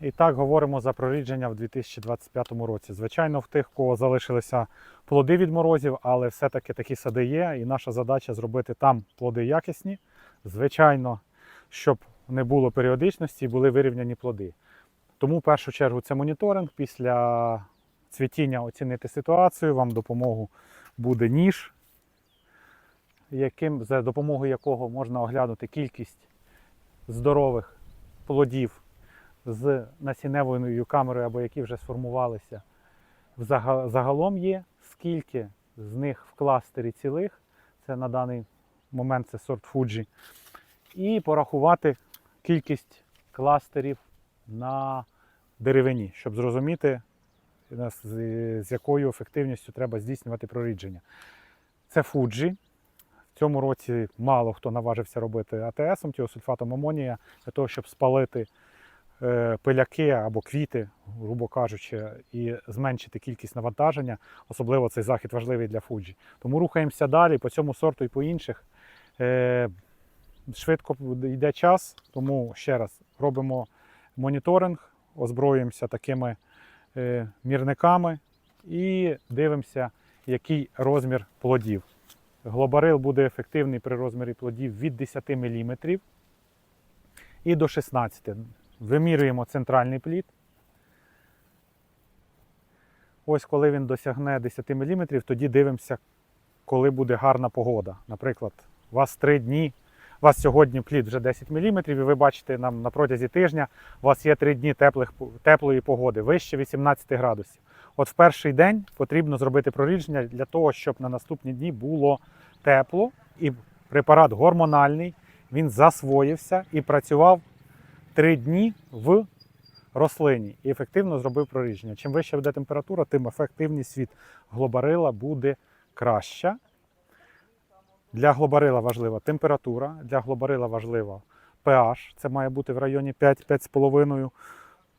І так говоримо за прорідження в 2025 році. Звичайно, в тих, кого залишилися плоди від морозів, але все-таки такі сади є. І наша задача зробити там плоди якісні. Звичайно, щоб не було періодичності і були вирівняні плоди. Тому в першу чергу це моніторинг. Після цвітіння оцінити ситуацію, вам допомогу буде ніж, яким, за допомогою якого можна оглянути кількість здорових плодів з насінневою камерою або які вже сформувалися. Загалом є, скільки з них в кластері цілих, це на даний момент це сорт Fuji, і порахувати кількість кластерів на деревині, щоб зрозуміти, е, з, якою ефективністю треба здійснювати прорідження. Це Fuji. В цьому році мало хто наважився робити АТСом, тіосульфатом амонія, для того, щоб спалити пиляки або квіти, грубо кажучи, і зменшити кількість навантаження. Особливо цей захід важливий для Fuji. Тому рухаємося далі по цьому сорту і по інших. Е, Швидко йде час, тому ще раз робимо моніторинг, озброюємося такими е, мірниками і дивимося, який розмір плодів. Глобарил буде ефективний при розмірі плодів від 10 мм і до 16 Вимірюємо центральний плід. Ось коли він досягне 10 мм, тоді дивимося, коли буде гарна погода. Наприклад, у вас 3 дні, у вас сьогодні плід вже 10 мм, і ви бачите нам на протязі тижня, у вас є 3 дні теплих, теплої погоди, вище 18 градусів. От в перший день потрібно зробити прорідження для того, щоб на наступні дні було тепло і препарат гормональний, він засвоївся і працював 3 дні в рослині і ефективно зробив прорідження. Чим вища буде температура, тим ефективність від глобарила буде краща. Для глобарила важлива температура, для глобарила важлива pH, це має бути в районі 5-5,5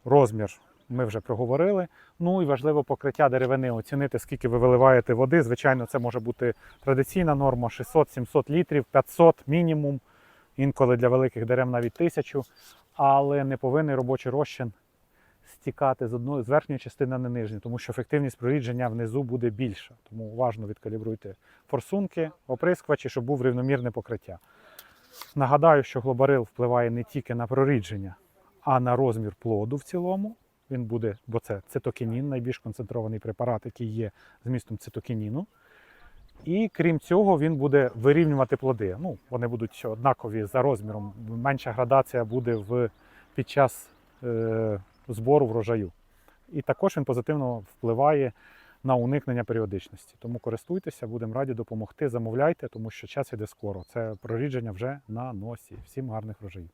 розмір. Ми вже проговорили. Ну і важливо покриття деревини, оцінити, скільки ви виливаєте води. Звичайно, це може бути традиційна норма 600-700 літрів, 500 мінімум, інколи для великих дерев навіть 1000, але не повинен робочий розчин стікати з одної з верхньої частини на нижню, тому що ефективність прорідження внизу буде більша. Тому уважно відкалібруйте форсунки, оприскувачі, щоб був рівномірне покриття. Нагадаю, що глобарил впливає не тільки на прорідження, а на розмір плоду в цілому. Він буде, бо це цитокінін, найбільш концентрований препарат, який є змістом цитокініну. І крім цього, він буде вирівнювати плоди. Ну, вони будуть однакові за розміром. Менша градація буде в, під час е, збору врожаю. І також він позитивно впливає на уникнення періодичності. Тому користуйтеся, будемо раді допомогти. Замовляйте, тому що час іде скоро. Це прорідження вже на носі. Всім гарних врожаїв.